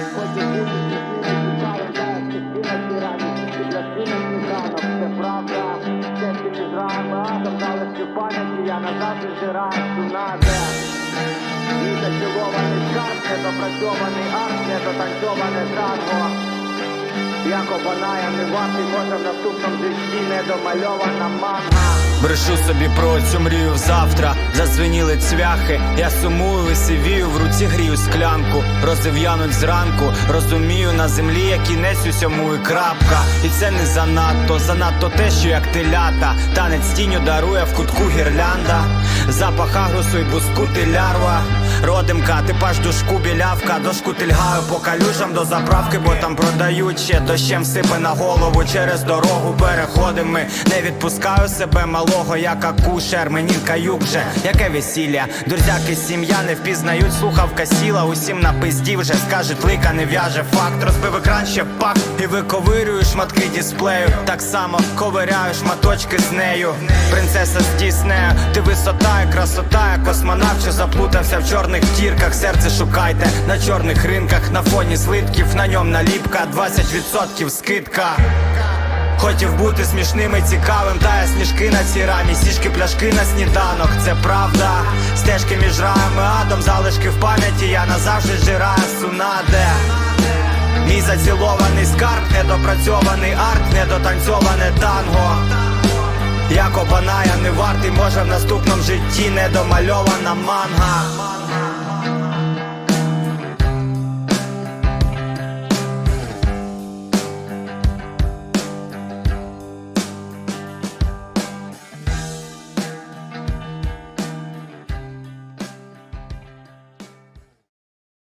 Хоче бути смішним, цікавим, де частина тирані, і частина сніданок, це правда, честь і між атом, залишки в пам'яті, я назавжди зжираю сунаде. Мій зацілований скарб, недопрацьований арт, недотанцьоване танго. Як обанає, не вартий, може в наступному житті недомальована манга. Брешу собі про цю мрію завтра. Зазвеніли цвяхи, я сумую, висивію, в руці грію склянку, розів'януть зранку, розумію на землі, як кінець усьому і крапка. І це не занадто, занадто те, що як телята. Танець тіню дарує в кутку гірлянда. Запах агрусу і буску ти лярва. Родимка, типаж душку білявка, дошку тильгаю по калюжам до заправки, бо там продають ще дощем сипе на голову через дорогу переходимо. ми. Не відпускаю себе малого, як акушер, мені каюк вже, яке весілля. Дурзяки, сім'я не впізнають, слухавка сіла, усім на пизді вже скажуть, лика не в'яже факт. Розбив екран ще пак і виковирюю шматки дисплею. Так само ковиряю шматочки з нею. Принцеса з Діснею, ти висота і красота, як космонавт, що заплутався в чорних тірках. Серце шукайте на чорних ринках, на фоні злитків, на ньому наліпка, 20% скидка. Хотів бути смішним і цікавим, тая сніжки на цій рамі, сішки пляшки на сніданок, це правда. Стежки між раями, адом, залишки в пам'яті, я назавжди жираю сунаде. Мій зацілований скарб, недопрацьований арт, недотанцьоване танго. Як обана, я не вартий, може в наступному житті недомальована манга.